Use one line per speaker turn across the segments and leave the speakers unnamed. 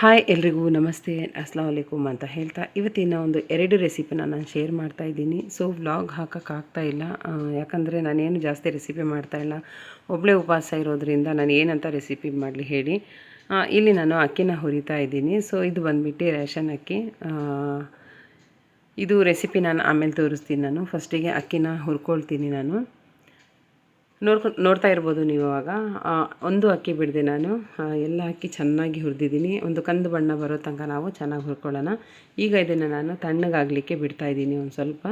Hi ಎಲ್ರಿಗೂ ನಮಸ್ತೆ, ಅಸ್ಲಾಂ ವಲೈಕುಮ್ ಅಂತ ಹೇಳ್ತಾ ಇವತ್ತಿನ ಒಂದು ಎರಡು ರೆಸಿಪಿನ ನಾನು ಶೇರ್ ಮಾಡ್ತಾ ಇದ್ದೀನಿ. ಸೊ ವ್ಲಾಗ್ ಹಾಕೋಕ್ಕಾಗ್ತಾ ಇಲ್ಲ. ಯಾಕಂದರೆ ನಾನೇನು ಜಾಸ್ತಿ ರೆಸಿಪಿ ಮಾಡ್ತಾ ಇಲ್ಲ. ಒಬ್ಬಳೇ ಉಪವಾಸ ಇರೋದ್ರಿಂದ ನಾನು ಏನಂತ ರೆಸಿಪಿ ಮಾಡಲಿ ಹೇಳಿ. ಇಲ್ಲಿ ನಾನು ಅಕ್ಕಿನ ಹುರಿತಾ ಇದ್ದೀನಿ. ಸೊ ಇದು ಬಂದುಬಿಟ್ಟು ರೇಷನ್ ಅಕ್ಕಿ. ಇದು ರೆಸಿಪಿ ನಾನು ಆಮೇಲೆ ತೋರಿಸ್ತೀನಿ ನಾನು. ಫಸ್ಟಿಗೆ ಅಕ್ಕಿನ ಹುರ್ಕೊಳ್ತೀನಿ ನಾನು. ನೋಡ್ಕೊ, ನೋಡ್ತಾ ಇರ್ಬೋದು ನೀವು ಆವಾಗ ಒಂದು ಅಕ್ಕಿ ಬಿಡದೆ ನಾನು. ಎಲ್ಲ ಅಕ್ಕಿ ಚೆನ್ನಾಗಿ ಹುರಿದಿದ್ದೀನಿ. ಒಂದು ಕಂದು ಬಣ್ಣ ಬರೋ ತನಕ ನಾವು ಚೆನ್ನಾಗಿ ಹುರ್ಕೊಳ್ಳೋಣ. ಈಗ ಇದನ್ನು ನಾನು ತಣ್ಣಗಾಗಲಿಕ್ಕೆ ಬಿಡ್ತಾ ಇದ್ದೀನಿ ಒಂದು ಸ್ವಲ್ಪ.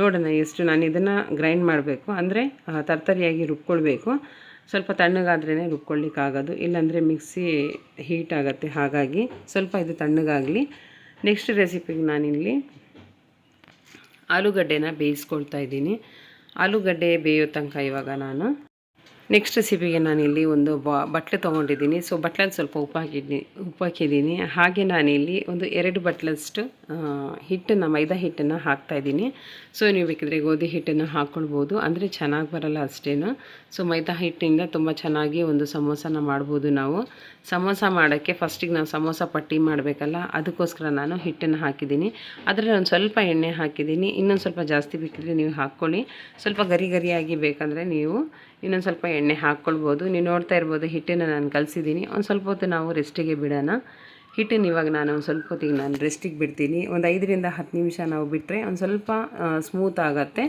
ನೋಡೋಣ ಎಷ್ಟು ನಾನು ಇದನ್ನು ಗ್ರೈಂಡ್ ಮಾಡಬೇಕು. ಅಂದರೆ ತರ್ತರಿಯಾಗಿ ರುಬ್ಕೊಳ್ಬೇಕು. ಸ್ವಲ್ಪ ತಣ್ಣಗಾದ್ರೇ ರುಬ್ಕೊಳ್ಳಿಕ್ಕಾಗೋದು ಇಲ್ಲಾಂದರೆ ಮಿಕ್ಸಿ ಹೀಟ್ ಆಗುತ್ತೆ. ಹಾಗಾಗಿ ಸ್ವಲ್ಪ ಇದು ತಣ್ಣಗಾಗಲಿ. ನೆಕ್ಸ್ಟ್ ರೆಸಿಪಿಗೆ ನಾನಿಲ್ಲಿ ಆಲೂಗಡ್ಡೆನ ಬೇಯಿಸ್ಕೊಳ್ತಾ ಇದ್ದೀನಿ. ಆಲೂಗಡ್ಡೆ ಬೇಯೋ ತನಕ ಇವಾಗ ನಾನು. ನೆಕ್ಸ್ಟ್ ರೆಸಿಪಿಗೆ ನಾನಿಲ್ಲಿ ಒಂದು ಬಾ, ಬಟ್ಲು ತೊಗೊಂಡಿದ್ದೀನಿ. ಸೊ ಬಟ್ಲಲ್ಲಿ ಸ್ವಲ್ಪ ಉಪ್ಪು ಹಾಕಿದ್ದೀನಿ ಉಪ್ಪು ಹಾಕಿದ್ದೀನಿ ಹಾಗೆ ನಾನಿಲ್ಲಿ ಒಂದು ಎರಡು ಬಟ್ಲಷ್ಟು ಹಿಟ್ಟನ್ನು, ಮೈದಾ ಹಿಟ್ಟನ್ನು ಹಾಕ್ತಾಯಿದ್ದೀನಿ ಸೊ ನೀವು ಬೇಕಿದ್ರೆ ಗೋಧಿ ಹಿಟ್ಟನ್ನು ಹಾಕ್ಕೊಳ್ಬೋದು ಅಂದರೆ ಚೆನ್ನಾಗಿ ಬರಲ್ಲ ಅಷ್ಟೇನು. ಸೊ ಮೈದಾ ಹಿಟ್ಟಿಂದ ತುಂಬ ಚೆನ್ನಾಗಿ ಒಂದು ಸಮೋಸನ ಮಾಡ್ಬೋದು ನಾವು. ಸಮೋಸ ಮಾಡೋಕ್ಕೆ ಫಸ್ಟಿಗೆ ನಾವು ಸಮೋಸ ಪಟ್ಟಿ ಮಾಡಬೇಕಲ್ಲ, ಅದಕ್ಕೋಸ್ಕರ ನಾನು ಹಿಟ್ಟನ್ನು ಹಾಕಿದ್ದೀನಿ. ಅದರಲ್ಲಿ ಒಂದು ಸ್ವಲ್ಪ ಎಣ್ಣೆ ಹಾಕಿದ್ದೀನಿ. ಇನ್ನೊಂದು ಸ್ವಲ್ಪ ಜಾಸ್ತಿ ಬೇಕಿದ್ರೆ ನೀವು ಹಾಕ್ಕೊಳ್ಳಿ. ಸ್ವಲ್ಪ ಗರಿ ಗರಿಯಾಗಿ ಬೇಕಂದರೆ ನೀವು ಇನ್ನೊಂದು ಸ್ವಲ್ಪ ಎಣ್ಣೆ ಹಾಕ್ಕೊಳ್ಬೋದು ನೀವು ನೋಡ್ತಾ ಇರ್ಬೋದು ಹಿಟ್ಟನ್ನು ನಾನು ಕಲಿಸಿದ್ದೀನಿ ಒಂದು ಸ್ವಲ್ಪ ಹೊತ್ತು ನಾವು ರೆಸ್ಟಿಗೆ ಬಿಡೋಣ. ಹಿಟ್ಟನ್ನು ಇವಾಗ ನಾನು ಒಂದು ಸ್ವಲ್ಪ ಹೊತ್ತಿಗೆ ನಾನು ರೆಸ್ಟಿಗೆ ಬಿಡ್ತೀನಿ. ಒಂದು ಐದರಿಂದ ಹತ್ತು ನಿಮಿಷ ನಾವು ಬಿಟ್ಟರೆ ಒಂದು ಸ್ವಲ್ಪ ಸ್ಮೂತ್ ಆಗುತ್ತೆ.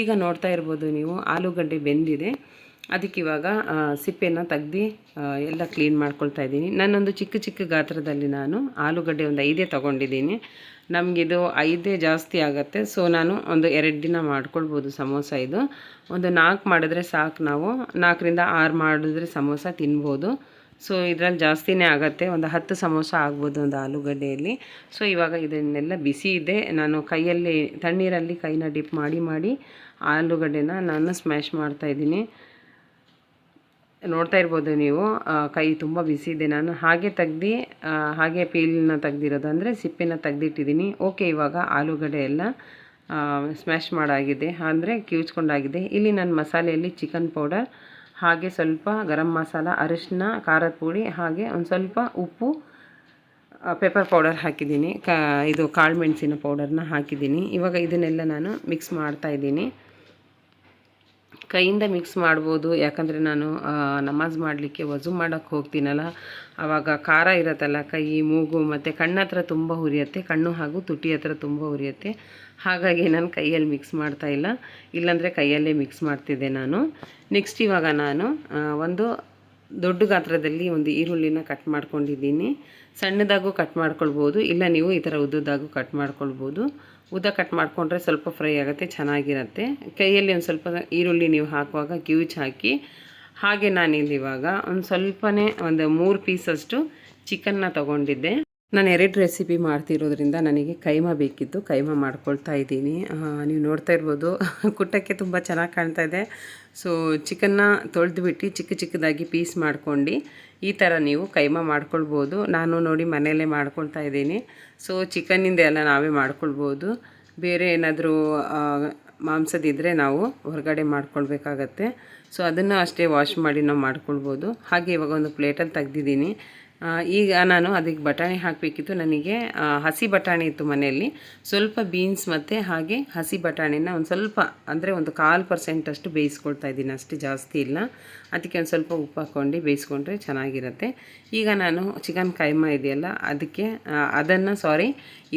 ಈಗ ನೋಡ್ತಾ ಇರ್ಬೋದು ನೀವು ಆಲೂಗಡ್ಡೆ ಬೆಂದಿದೆ. ಅದಕ್ಕೆ ಇವಾಗ ಸಿಪ್ಪೆನ ತೆಗ್ದು ಎಲ್ಲ ಕ್ಲೀನ್ ಮಾಡ್ಕೊಳ್ತಾ ಇದ್ದೀನಿ. ನಾನೊಂದು ಚಿಕ್ಕ ಚಿಕ್ಕ ಗಾತ್ರದಲ್ಲಿ ನಾನು ಆಲೂಗಡ್ಡೆ ಒಂದು ಐದೇ ತೊಗೊಂಡಿದ್ದೀನಿ. ನಮಗಿದು ಐದೇ ಜಾಸ್ತಿ ಆಗುತ್ತೆ. ಸೊ ನಾನು ಒಂದು ಎರಡು ದಿನ ಮಾಡ್ಕೊಳ್ಬೋದು ಸಮೋಸ ಇದು. ಒಂದು ನಾಲ್ಕು ಮಾಡಿದ್ರೆ ಸಾಕು ನಾವು. ನಾಲ್ಕರಿಂದ ಆರು ಮಾಡಿದ್ರೆ ಸಮೋಸ ತಿನ್ಬೋದು. ಸೊ ಇದರಲ್ಲಿ ಜಾಸ್ತಿನೇ ಆಗುತ್ತೆ. ಒಂದು ಹತ್ತು ಸಮೋಸ ಆಗ್ಬೋದು ಒಂದು ಆಲೂಗಡ್ಡೆಯಲ್ಲಿ. ಸೊ ಇವಾಗ ಇದನ್ನೆಲ್ಲ ಬಿಸಿ ಇದೆ. ನಾನು ಕೈಯಲ್ಲಿ, ತಣ್ಣೀರಲ್ಲಿ ಕೈನ ಡಿಪ್ ಮಾಡಿ ಮಾಡಿ ಆಲೂಗಡ್ಡೆನ ನಾನು ಸ್ಮ್ಯಾಶ್ ಮಾಡ್ತಾ ಇದ್ದೀನಿ. ನೋಡ್ತಾ ಇರ್ಬೋದು ನೀವು. ಕೈ ತುಂಬ ಬಿಸಿ ಇದೆ. ನಾನು ಹಾಗೆ ತೆಗ್ದು ಹಾಗೆ ಪೀಲನ್ನ ತೆಗ್ದಿರೋದು ಅಂದರೆ ಸಿಪ್ಪೆನ ತೆಗ್ದಿಟ್ಟಿದ್ದೀನಿ. ಓಕೆ ಇವಾಗ ಆಲೂಗಡ್ಡೆ ಎಲ್ಲ ಸ್ಮ್ಯಾಶ್ ಮಾಡಾಗಿದೆ. ಅಂದರೆ ಕಿವುಚ್ಕೊಂಡಾಗಿದೆ. ಇಲ್ಲಿ ನಾನು ಮಸಾಲೆಯಲ್ಲಿ ಚಿಕನ್ ಪೌಡರ್ ಹಾಗೆ ಸ್ವಲ್ಪ ಗರಂ ಮಸಾಲ ಅರಿಶಿನ ಖಾರದ ಪುಡಿ, ಹಾಗೆ ಒಂದು ಸ್ವಲ್ಪ ಉಪ್ಪು ಪೆಪ್ಪರ್ ಪೌಡರ್ ಹಾಕಿದ್ದೀನಿ. ಕಾ, ಇದು ಕಾಳು ಮೆಣಸಿನ ಪೌಡರ್ನ ಹಾಕಿದ್ದೀನಿ. ಇವಾಗ ಇದನ್ನೆಲ್ಲ ನಾನು ಮಿಕ್ಸ್ ಮಾಡ್ತಾ ಇದ್ದೀನಿ. ಕೈಯಿಂದ ಮಿಕ್ಸ್ ಮಾಡ್ಬೋದು. ಯಾಕಂದರೆ ನಾನು ನಮಾಜ್ ಮಾಡಲಿಕ್ಕೆ ವಜು ಮಾಡೋಕ್ಕೆ ಹೋಗ್ತೀನಲ್ಲ ಆವಾಗ ಖಾರ ಇರುತ್ತಲ್ಲ, ಕೈ, ಮೂಗು, ಮತ್ತು ಕಣ್ಣ ಹತ್ರ ತುಂಬ ಹುರಿಯುತ್ತೆ ಕಣ್ಣು ಹಾಗೂ ತುಟಿ ಹತ್ರ ತುಂಬ ಹುರಿಯುತ್ತೆ ಹಾಗಾಗಿ ನಾನು ಕೈಯಲ್ಲಿ ಮಿಕ್ಸ್ ಮಾಡ್ತಾ ಇಲ್ಲ. ಇಲ್ಲಾಂದರೆ ಕೈಯಲ್ಲೇ ಮಿಕ್ಸ್ ಮಾಡ್ತಿದ್ದೆ ನಾನು. ನೆಕ್ಸ್ಟ್ ಇವಾಗ ನಾನು ಒಂದು ದೊಡ್ಡ ಗಾತ್ರದಲ್ಲಿ ಒಂದು ಈರುಳ್ಳಿನ ಕಟ್ ಮಾಡ್ಕೊಂಡಿದ್ದೀನಿ. ಸಣ್ಣದಾಗೂ ಕಟ್ ಮಾಡ್ಕೊಳ್ಬೋದು, ಇಲ್ಲ ನೀವು ಈ ಥರ ಉದ್ದದಾಗೂ ಕಟ್ ಮಾಡ್ಕೊಳ್ಬೋದು. ಉದ್ದ ಕಟ್ ಮಾಡಿಕೊಂಡ್ರೆ ಸ್ವಲ್ಪ ಫ್ರೈ ಆಗುತ್ತೆ, ಚೆನ್ನಾಗಿರುತ್ತೆ. ಕೈಯಲ್ಲಿ ಒಂದು ಸ್ವಲ್ಪ ಈರುಳ್ಳಿ ನೀವು ಹಾಕುವಾಗ ಕ್ಯೂಚ್ ಹಾಕಿ, ಹಾಗೆ ನಾನಿಲ್ಲಿ ಇವಾಗ ಒಂದು ಸ್ವಲ್ಪನೇ ಒಂದು ಮೂರು ಪೀಸಷ್ಟು ಚಿಕನ್ನ ತೊಗೊಂಡಿದ್ದೆ. ನಾನು ಎರಡು ರೆಸಿಪಿ ಮಾಡ್ತಿರೋದ್ರಿಂದ ನನಗೆ ಕೈಮಾ ಬೇಕಿತ್ತು. ಕೈಮಾ ಮಾಡ್ಕೊಳ್ತಾ ಇದ್ದೀನಿ. ನೀವು ನೋಡ್ತಾ ಇರ್ಬೋದು. ಕುಟ್ಟಕ್ಕೆ ತುಂಬ ಚೆನ್ನಾಗಿ ಕಾಣ್ತಾ ಇದೆ. ಸೊ ಚಿಕನ್ನ ತೊಳೆದುಬಿಟ್ಟು ಚಿಕ್ಕ ಚಿಕ್ಕದಾಗಿ ಪೀಸ್ ಮಾಡ್ಕೊಂಡು ಈ ಥರ ನೀವು ಕೈಮಾ ಮಾಡ್ಕೊಳ್ಬೋದು. ನಾನು ನೋಡಿ ಮನೆಯಲ್ಲೇ ಮಾಡ್ಕೊಳ್ತಾ ಇದ್ದೀನಿ. ಸೊ ಚಿಕನ್ನಿಂದ ಎಲ್ಲ ನಾವೇ ಮಾಡ್ಕೊಳ್ಬೋದು. ಬೇರೆ ಏನಾದರೂ ಮಾಂಸದಿದ್ದರೆ ನಾವು ಹೊರಗಡೆ ಮಾಡ್ಕೊಳ್ಬೇಕಾಗತ್ತೆ. ಸೊ ಅದನ್ನು ಅಷ್ಟೇ ವಾಶ್ ಮಾಡಿ ನಾವು ಮಾಡ್ಕೊಳ್ಬೋದು. ಹಾಗೆ ಇವಾಗ ಒಂದು ಪ್ಲೇಟಲ್ಲಿ ತೆಗ್ದಿದ್ದೀನಿ. ಈಗ ನಾನು ಅದಕ್ಕೆ ಬಟಾಣಿ ಹಾಕಬೇಕಿತ್ತು ನನಗೆ. ಹಸಿ ಬಟಾಣಿ ಇತ್ತು ಮನೆಯಲ್ಲಿ. ಸ್ವಲ್ಪ ಬೀನ್ಸ್ ಮತ್ತು ಹಾಗೆ ಹಸಿ ಬಟಾಣಿನ ಒಂದು ಸ್ವಲ್ಪ, ಅಂದರೆ ಒಂದು ಕಾಲು ಪರ್ಸೆಂಟಷ್ಟು ಬೇಯಿಸ್ಕೊಳ್ತಾ ಇದ್ದೀನಿ. ಅಷ್ಟು ಜಾಸ್ತಿ ಇಲ್ಲ. ಅದಕ್ಕೆ ಒಂದು ಸ್ವಲ್ಪ ಉಪ್ಪು ಹಾಕ್ಕೊಂಡು ಬೇಯಿಸ್ಕೊಂಡ್ರೆ ಚೆನ್ನಾಗಿರುತ್ತೆ. ಈಗ ನಾನು ಚಿಕನ್ ಕೈಮಾ ಇದೆಯಲ್ಲ, ಅದಕ್ಕೆ ಅದನ್ನು ಸಾರಿ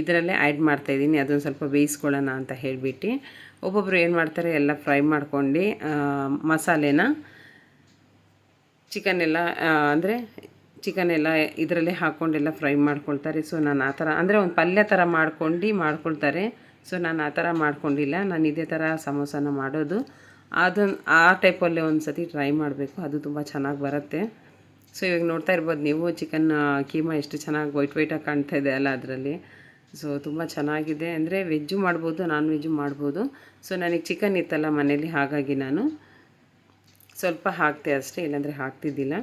ಇದರಲ್ಲೇ ಆ್ಯಡ್ ಮಾಡ್ತಾಯಿದ್ದೀನಿ ಅದನ್ನು ಸ್ವಲ್ಪ ಬೇಯಿಸ್ಕೊಳ್ಳೋಣ ಅಂತ ಹೇಳಿಬಿಟ್ಟು. ಒಬ್ಬೊಬ್ಬರು ಏನು ಮಾಡ್ತಾರೆ, ಎಲ್ಲ ಫ್ರೈ ಮಾಡ್ಕೊಂಡು ಮಸಾಲೆನ ಚಿಕನ್ ಎಲ್ಲ ಅಂದರೆ ಚಿಕನ್ ಎಲ್ಲ ಇದರಲ್ಲೇ ಹಾಕ್ಕೊಂಡೆಲ್ಲ ಫ್ರೈ ಮಾಡ್ಕೊಳ್ತಾರೆ. ಸೊ ನಾನು ಆ ಥರ, ಅಂದರೆ ಒಂದು ಪಲ್ಯ ಥರ ಮಾಡ್ಕೊಂಡು ಮಾಡ್ಕೊಳ್ತಾರೆ. ಸೊ ನಾನು ಆ ಥರ ಮಾಡ್ಕೊಂಡಿಲ್ಲ. ನಾನು ಇದೇ ಥರ ಸಮೋಸನ ಮಾಡೋದು. ಅದನ್ನು ಆ ಟೈಪಲ್ಲೇ ಒಂದು ಸತಿ ಟ್ರೈ ಮಾಡಬೇಕು. ಅದು ತುಂಬ ಚೆನ್ನಾಗಿ ಬರುತ್ತೆ. ಸೊ ಇವಾಗ ನೋಡ್ತಾ ಇರ್ಬೋದು ನೀವು ಚಿಕನ್ ಕೀಮಾ ಎಷ್ಟು ಚೆನ್ನಾಗಿ ವೈಟ್ ವೈಟಾಗಿ ಕಾಣ್ತಾ ಇದೆ ಅಲ್ಲ ಅದರಲ್ಲಿ. ಸೊ ತುಂಬ ಚೆನ್ನಾಗಿದೆ. ಅಂದರೆ ವೆಜ್ಜು ಮಾಡ್ಬೋದು, ನಾನ್ ವೆಜ್ಜು ಮಾಡ್ಬೋದು. ಸೊ ನನಗೆ ಚಿಕನ್ ಇತ್ತಲ್ಲ ಮನೇಲಿ, ಹಾಗಾಗಿ ನಾನು ಸ್ವಲ್ಪ ಹಾಕ್ತೆ ಅಷ್ಟೇ. ಇಲ್ಲಾಂದರೆ ಹಾಕ್ತಿದ್ದಿಲ್ಲ.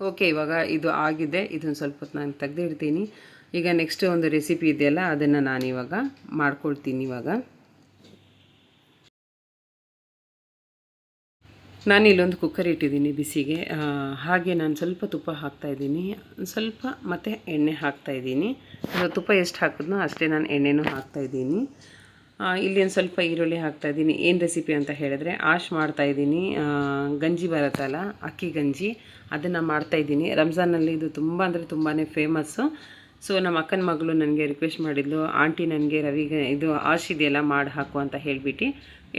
ಓಕೆ ಇವಾಗ ಇದು ಆಗಿದೆ. ಇದನ್ನು ಸ್ವಲ್ಪ ಹೊತ್ತು ನಾನು ತೆಗೆದಿಡ್ತೀನಿ. ಈಗ ನೆಕ್ಸ್ಟ್ ಒಂದು ರೆಸಿಪಿ ಇದೆಯಲ್ಲ, ಅದನ್ನು ನಾನು ಇವಾಗ ಮಾಡ್ಕೊಳ್ತೀನಿ ಇವಾಗ. ನಾನು ಇಲ್ಲೊಂದು ಕುಕ್ಕರ್ ಇಟ್ಟಿದ್ದೀನಿ ಬಿಸಿಗೆ. ಹಾಗೆ ನಾನು ಸ್ವಲ್ಪ ತುಪ್ಪ ಹಾಕ್ತಾಯಿದ್ದೀನಿ ಸ್ವಲ್ಪ ಮತ್ತು ಎಣ್ಣೆ ಹಾಕ್ತಾಯಿದ್ದೀನಿ ತುಪ್ಪ ಎಷ್ಟು ಹಾಕಿದ್ನೋ ಅಷ್ಟೇ ನಾನು ಎಣ್ಣೆನೂ ಹಾಕ್ತಾಯಿದ್ದೀನಿ ಇಲ್ಲಿ ಒಂದು ಸ್ವಲ್ಪ ಈರುಳ್ಳಿ ಹಾಕ್ತಾ ಇದ್ದೀನಿ. ಏನು ರೆಸಿಪಿ ಅಂತ ಹೇಳಿದ್ರೆ, ಆಶ್ ಮಾಡ್ತಾಯಿದ್ದೀನಿ ಗಂಜಿ ಬರುತ್ತಲ್ಲ, ಅಕ್ಕಿ ಗಂಜಿ, ಅದನ್ನು ಮಾಡ್ತಾಯಿದ್ದೀನಿ ರಂಜಾನಲ್ಲಿ ಇದು ತುಂಬ ಅಂದರೆ ತುಂಬಾ ಫೇಮಸ್ಸು ಸೊ ನಮ್ಮ ಅಕ್ಕನ ಮಗಳು ನನಗೆ ರಿಕ್ವೆಸ್ಟ್ ಮಾಡಿದ್ಲು, ಆಂಟಿ, ನನಗೆ ರವಿಗೆ ಇದು ಆಶ್ ಇದೆಯಲ್ಲ, ಮಾಡಿ, ಹಾಕು ಅಂತ ಹೇಳಿಬಿಟ್ಟು.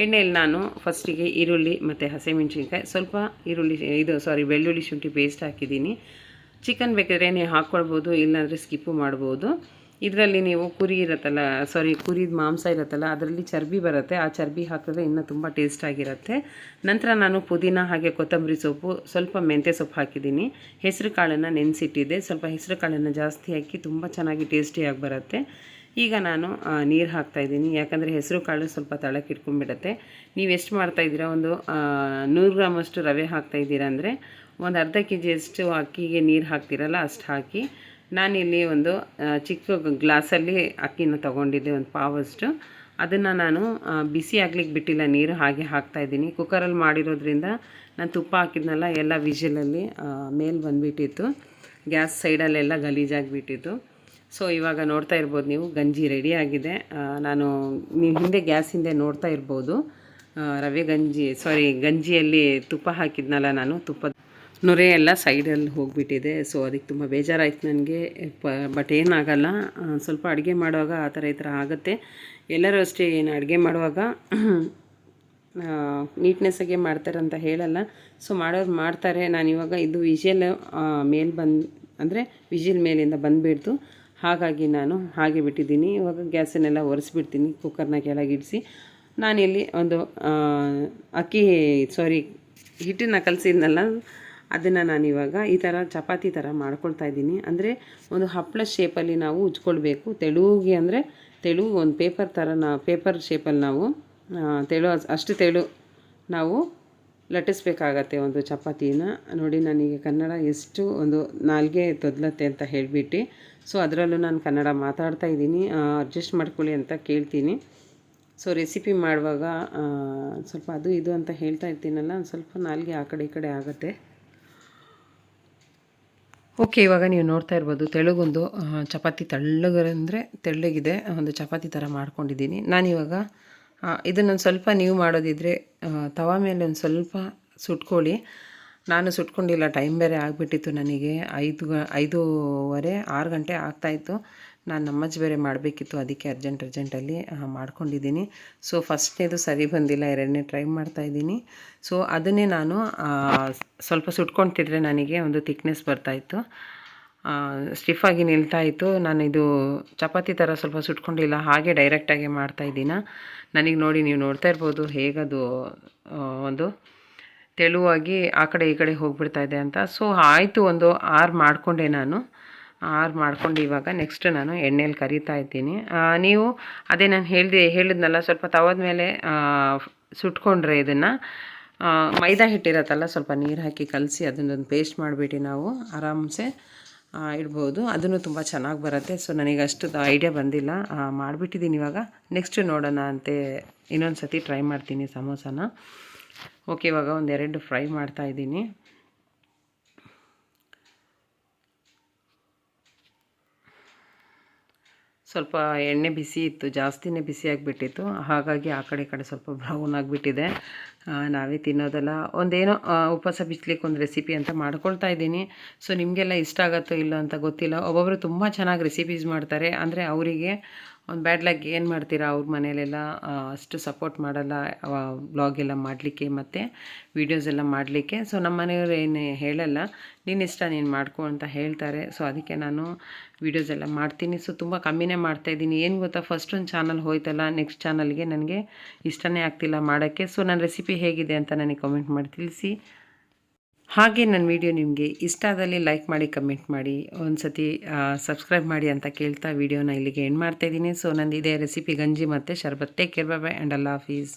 ಎಣ್ಣೆಯಲ್ಲಿ ನಾನು ಫಸ್ಟಿಗೆ ಈರುಳ್ಳಿ ಮತ್ತು ಹಸಿಮೆಣ್ಸಿನ್ಕಾಯಿ, ಸ್ವಲ್ಪ ಈರುಳ್ಳಿ, ಇದು ಸಾರಿ ಬೆಳ್ಳುಳ್ಳಿ ಶುಂಠಿ ಪೇಸ್ಟ್ ಹಾಕಿದ್ದೀನಿ. ಚಿಕನ್ ಬೇಕಾದ್ರೆ ನೀವು ಹಾಕ್ಕೊಳ್ಬೋದು, ಇಲ್ಲಾಂದರೆ ಸ್ಕಿಪ್ಪು ಮಾಡ್ಬೋದು. ಇದರಲ್ಲಿ ನೀವು ಕುರಿ ಇರುತ್ತಲ್ಲ ಸಾರಿ ಕುರಿದ ಮಾಂಸ ಇರುತ್ತಲ್ಲ, ಅದರಲ್ಲಿ ಚರ್ಬಿ ಬರುತ್ತೆ. ಆ ಚರ್ಬಿ ಹಾಕಿದ್ರೆ ಇನ್ನೂ ತುಂಬ ಟೇಸ್ಟಾಗಿರುತ್ತೆ ನಂತರ ನಾನು ಪುದೀನ ಹಾಗೆ ಕೊತ್ತಂಬರಿ ಸೊಪ್ಪು, ಸ್ವಲ್ಪ ಮೆಂತ್ಯ ಸೊಪ್ಪು ಹಾಕಿದ್ದೀನಿ. ಹೆಸರು ಕಾಳನ್ನು ನೆನೆಸಿಟ್ಟಿದ್ದೆ. ಸ್ವಲ್ಪ ಹೆಸರು ಕಾಳನ್ನು ಜಾಸ್ತಿ ಹಾಕಿ ತುಂಬ ಚೆನ್ನಾಗಿ ಟೇಸ್ಟಿಯಾಗಿ ಬರುತ್ತೆ. ಈಗ ನಾನು ನೀರು ಹಾಕ್ತಾಯಿದ್ದೀನಿ ಯಾಕಂದರೆ ಹೆಸರು ಕಾಳು ಸ್ವಲ್ಪ ತಳಕ್ಕೆ ಇಟ್ಕೊಂಡ್ಬಿಡುತ್ತೆ. ನೀವು ಎಷ್ಟು ಮಾಡ್ತಾಯಿದ್ದೀರಾ ಒಂದು ನೂರು ಗ್ರಾಮಷ್ಟು ರವೆ ಹಾಕ್ತಾಯಿದ್ದೀರಾ ಅಂದರೆ, ಒಂದು ಅರ್ಧ ಕೆ ಜಿಯಷ್ಟು ಅಕ್ಕಿಗೆ ನೀರು ಹಾಕ್ತಿರಲ್ಲ, ಅಷ್ಟು ಹಾಕಿ. ನಾನಿಲ್ಲಿ ಒಂದು ಚಿಕ್ಕ ಗ್ಲಾಸಲ್ಲಿ ಅಕ್ಕಿನ ತೊಗೊಂಡಿದ್ದೆ, ಒಂದು ಪಾವಷ್ಟು ಅದನ್ನು ನಾನು ಬಿಸಿ ಆಗ್ಲಿಕ್ಕೆ ಬಿಟ್ಟಿಲ್ಲ, ನೀರು ಹಾಗೆ ಹಾಕ್ತಾಯಿದ್ದೀನಿ ಕುಕ್ಕರಲ್ಲಿ ಮಾಡಿರೋದ್ರಿಂದ ನಾನು ತುಪ್ಪ ಹಾಕಿದ್ನಲ್ಲ, ಎಲ್ಲ ವಿಷಲಲ್ಲಿ ಮೇಲೆ ಬಂದುಬಿಟ್ಟಿತ್ತು. ಗ್ಯಾಸ್ ಸೈಡಲ್ಲೆಲ್ಲ ಗಲೀಜಾಗಿಬಿಟ್ಟಿತ್ತು. ಸೊ, ಇವಾಗ ನೋಡ್ತಾ ಇರ್ಬೋದು ನೀವು, ಗಂಜಿ ರೆಡಿ ಆಗಿದೆ. ನಾನು ನೀವು ಹಿಂದೆ ಗ್ಯಾಸ್ ಹಿಂದೆ ನೋಡ್ತಾ ಇರ್ಬೋದು. ರವೆ ಗಂಜಿ, ಸಾರಿ, ಗಂಜಿಯಲ್ಲಿ ತುಪ್ಪ ಹಾಕಿದ್ನಲ್ಲ ನಾನು, ತುಪ್ಪ ನೊರೆ ಎಲ್ಲ ಸೈಡಲ್ಲಿ ಹೋಗಿಬಿಟ್ಟಿದೆ. ಸೊ ಅದಕ್ಕೆ ತುಂಬ ಬೇಜಾರಾಯಿತು ನನಗೆ. ಪ ಬಟ್ ಏನಾಗಲ್ಲ. ಸ್ವಲ್ಪ ಅಡುಗೆ ಮಾಡುವಾಗ ಆ ಥರ ಈ ಥರ ಆಗುತ್ತೆ. ಎಲ್ಲರೂ ಅಷ್ಟೇ ಏನು ಅಡುಗೆ ಮಾಡುವಾಗ ನೀಟ್ನೆಸ್ಸಾಗೆ ಮಾಡ್ತಾರೆ ಅಂತ ಹೇಳಲ್ಲ. ಸೊ ಮಾಡೋರು ಮಾಡ್ತಾರೆ. ನಾನು ಇವಾಗ ಇದು ವಿಜಿಲ್ ಮೇಲೆ ಬಂದು, ಅಂದರೆ ವಿಜಿಲ್ ಮೇಲಿಂದ ಬಂದುಬಿಡ್ತು. ಹಾಗಾಗಿ ನಾನು ಹಾಗೆ ಬಿಟ್ಟಿದ್ದೀನಿ. ಇವಾಗ ಗ್ಯಾಸನ್ನೆಲ್ಲ ಒರೆಸ್ಬಿಡ್ತೀನಿ. ಕುಕ್ಕರ್ನ ಕೆಳಗಿಡಿಸಿ ನಾನಿಲ್ಲಿ ಒಂದು ಅಕ್ಕಿ ಸಾರಿ ಹಿಟ್ಟನ್ನು ಕಲಸಿದ್ನಲ್ಲ. ಅದನ್ನು ನಾನಿವಾಗ ಈ ಥರ ಚಪಾತಿ ಥರ ಮಾಡ್ಕೊಳ್ತಾ ಇದ್ದೀನಿ. ಅಂದರೆ ಒಂದು ಹಪ್ಪಳ ಶೇಪಲ್ಲಿ ನಾವು ಉಜ್ಕೊಳ್ಬೇಕು. ತೆಳುಗೆ ಅಂದರೆ ತೆಳು, ಒಂದು ಪೇಪರ್ ಥರ ನಾ ಪೇಪರ್ ಶೇಪಲ್ಲಿ ನಾವು ತೆಳು, ಅಷ್ಟು ತೆಳು ನಾವು ಲಟ್ಟಿಸ್ಬೇಕಾಗತ್ತೆ ಒಂದು ಚಪಾತಿನ. ನೋಡಿ, ನನಗೆ ಕನ್ನಡ ಎಷ್ಟು ಒಂದು ನಾಲ್ಗೆ ತೊದಲತ್ತೆ ಅಂತ ಹೇಳಿಬಿಟ್ಟು. ಸೊ ಅದರಲ್ಲೂ ನಾನು ಕನ್ನಡ ಮಾತಾಡ್ತಾ ಇದ್ದೀನಿ. ಅಡ್ಜಸ್ಟ್ ಮಾಡ್ಕೊಳ್ಳಿ ಅಂತ ಕೇಳ್ತೀನಿ. ಸೊ ರೆಸಿಪಿ ಮಾಡುವಾಗ ಸ್ವಲ್ಪ ಅದು ಇದು ಅಂತ ಹೇಳ್ತಾ ಇರ್ತೀನಲ್ಲ ಸ್ವಲ್ಪ ನಾಲ್ಗೆ ಆ ಕಡೆ ಈ ಕಡೆ ಆಗುತ್ತೆ. ಓಕೆ, ಇವಾಗ ನೀವು ನೋಡ್ತಾ ಇರ್ಬೋದು, ತೆಳುಗೊಂದು ಚಪಾತಿ ತೆಳ್ಳಗಂದರೆ ತೆಳ್ಳಗಿದೆ, ಒಂದು ಚಪಾತಿ ಥರ ಮಾಡ್ಕೊಂಡಿದ್ದೀನಿ. ನಾನಿವಾಗ ಇದನ್ನೊಂದು ಸ್ವಲ್ಪ ನೀವು ಮಾಡೋದಿದ್ರೆ ತವ ಮೇಲೆ ಒಂದು ಸ್ವಲ್ಪ ಸುಟ್ಕೊಳ್ಳಿ. ನಾನು ಸುಟ್ಕೊಂಡಿಲ್ಲ, ಟೈಮ್ ಬೇರೆ ಆಗಿಬಿಟ್ಟಿತ್ತು ನನಗೆ. ಐದು ಐದೂವರೆ, ಆರು ಗಂಟೆ ಆಗ್ತಾಯಿತ್ತು ನಾನು ನಮ್ಮಜ್ಜಿ ಬೇರೆ ಮಾಡಬೇಕಿತ್ತು, ಅದಕ್ಕೆ ಅರ್ಜೆಂಟ್ ಅರ್ಜೆಂಟಲ್ಲಿ ಮಾಡ್ಕೊಂಡಿದ್ದೀನಿ. ಸೊ ಫಸ್ಟ್ನೇದು ಸರಿ ಬಂದಿಲ್ಲ, ಎರಡನೇ ಟ್ರೈ ಮಾಡ್ತಾಯಿದ್ದೀನಿ ಸೊ ಅದನ್ನೇ ನಾನು ಸ್ವಲ್ಪ ಸುಟ್ಕೊಳ್ತಿದ್ರೆ ನನಗೆ ಒಂದು ತಿಕ್ನೆಸ್ ಬರ್ತಾಯಿತ್ತು ಸ್ಟಿಫಾಗಿ ನಿಲ್ತಾ ಇತ್ತು. ನಾನು ಇದು ಚಪಾತಿ ಥರ ಸ್ವಲ್ಪ ಸುಟ್ಕೊಂಡಿಲ್ಲ, ಹಾಗೆ ಡೈರೆಕ್ಟಾಗಿ ಮಾಡ್ತಾಯಿದ್ದೀನ ನನಗೆ ನೋಡಿ ನೀವು ನೋಡ್ತಾ ಇರ್ಬೋದು ಹೇಗದು ಒಂದು ತೆಳುವಾಗಿ ಆ ಕಡೆ ಈ ಕಡೆ ಹೋಗ್ಬಿಡ್ತಾ ಇದೆ ಅಂತ. ಸೊ ಆಯಿತು ಒಂದು ಆರು ಮಾಡಿಕೊಂಡೆ ನಾನು. ಆರು ಮಾಡ್ಕೊಂಡು ಇವಾಗ ನೆಕ್ಸ್ಟ್ ನಾನು ಎಣ್ಣೆಯಲ್ಲಿ ಕರಿತಾ ಇದ್ದೀನಿ. ನೀವು ಅದೇ ನಾನು ಹೇಳಿದೆ, ಹೇಳಿದ್ನಲ್ಲ, ಸ್ವಲ್ಪ ತವದ ಮೇಲೆ ಸುಟ್ಕೊಂಡ್ರೆ ಇದನ್ನು ಮೈದಾ ಹಿಟ್ಟಿರತ್ತಲ್ಲ ಸ್ವಲ್ಪ ನೀರು ಹಾಕಿ ಕಲಸಿ ಅದನ್ನೊಂದು ಪೇಸ್ಟ್ ಮಾಡಿಬಿಟ್ಟು ನಾವು ಆರಾಮ್ಸೆ ಇಡ್ಬೋದು. ಅದನ್ನು ತುಂಬ ಚೆನ್ನಾಗಿ ಬರುತ್ತೆ. ಸೊ ನನಗೆ ಅಷ್ಟು ಐಡಿಯಾ ಬಂದಿಲ್ಲ. ಮಾಡಿಬಿಟ್ಟಿದ್ದೀನಿ ಇವಾಗ. ನೆಕ್ಸ್ಟ್ ನೋಡೋಣ ಅಂತೆ ಇನ್ನೊಂದು ಸತಿ ಟ್ರೈ ಮಾಡ್ತೀನಿ ಸಮೋಸನ. ಓಕೆ ಇವಾಗ ಒಂದೆರಡು ಫ್ರೈ ಮಾಡ್ತಾ ಸ್ವಲ್ಪ ಎಣ್ಣೆ ಬಿಸಿ ಇತ್ತು, ಜಾಸ್ತಿನೇ ಬಿಸಿ ಆಗಿಬಿಟ್ಟಿತ್ತು. ಹಾಗಾಗಿ ಆ ಕಡೆ ಕಡೆ ಸ್ವಲ್ಪ ಬ್ರೌನ್ ಆಗಿಬಿಟ್ಟಿದೆ. ನಾವೇ ತಿನ್ನೋದಲ್ಲ. ಒಂದೇನೋ ಉಪವಾಸ ಬಿಚ್ಚಲಿಕ್ಕೆ ಒಂದು ರೆಸಿಪಿ ಅಂತ ಮಾಡ್ಕೊಳ್ತಾ ಇದ್ದೀನಿ. ಸೊ ನಿಮಗೆಲ್ಲ ಇಷ್ಟ ಆಗುತ್ತೋ ಇಲ್ಲೋ ಅಂತ ಗೊತ್ತಿಲ್ಲ. ಒಬ್ಬೊಬ್ಬರು ತುಂಬ ಚೆನ್ನಾಗಿ ರೆಸಿಪೀಸ್ ಮಾಡ್ತಾರೆ. ಅಂದರೆ ಅವರಿಗೆ ಒಂದು ಬ್ಯಾಡ್ ಲಕ್ ಏನು ಮಾಡ್ತೀರಾ ಅವ್ರ ಮನೇಲೆಲ್ಲ ಅಷ್ಟು ಸಪೋರ್ಟ್ ಮಾಡಲ್ಲ ವ್ಲಾಗ್ ಎಲ್ಲ ಮಾಡಲಿಕ್ಕೆ ಮತ್ತು ವೀಡಿಯೋಸ್ ಎಲ್ಲ ಮಾಡಲಿಕ್ಕೆ. ಸೊ ನಮ್ಮ ಮನೆಯವರು ಏನು ಹೇಳಲ್ಲ, ನೀನು ಇಷ್ಟ, ನೀನು ಮಾಡ್ಕೊ ಅಂತ ಹೇಳ್ತಾರೆ. ಸೊ ಅದಕ್ಕೆ ನಾನು ವೀಡಿಯೋಸ್ ಎಲ್ಲ ಮಾಡ್ತೀನಿ. ಸೊ ತುಂಬ ಕಮ್ಮಿನೇ ಮಾಡ್ತಾಯಿದ್ದೀನಿ ಏನು ಗೊತ್ತಾ ಫಸ್ಟ್ ಒಂದು ಚಾನಲ್ ಹೋಯ್ತಲ್ಲ ನೆಕ್ಸ್ಟ್ ಚಾನಲ್ಗೆ ನನಗೆ ಇಷ್ಟನೇ ಆಗ್ತಿಲ್ಲ ಮಾಡೋಕ್ಕೆ. ಸೊ ನನ್ನ ರೆಸಿಪಿ ಹೇಗಿದೆ ಅಂತ ನನಗೆ ಕಮೆಂಟ್ ಮಾಡಿ ತಿಳಿಸಿ. ಹಾಗೆ ನನ್ನ ವಿಡಿಯೋ ನಿಮಗೆ ಇಷ್ಟ ಆದಲ್ಲಿ ಲೈಕ್ ಮಾಡಿ ಕಮೆಂಟ್ ಮಾಡಿ ಒಂದು ಸತಿ ಸಬ್ಸ್ಕ್ರೈಬ್ ಮಾಡಿ ಅಂತ ಕೇಳ್ತಾ ವಿಡಿಯೋನ ಇಲ್ಲಿಗೆ ಎಂಡ್ ಮಾಡ್ತಾಯಿದ್ದೀನಿ ಸೊ ನಂದು ಇದೇ ರೆಸಿಪಿ ಗಂಜಿ ಮತ್ತು ಶರ್ಬತ್. Take care bye bye and ಅಲ್ಲ ಹಾಫೀಸ್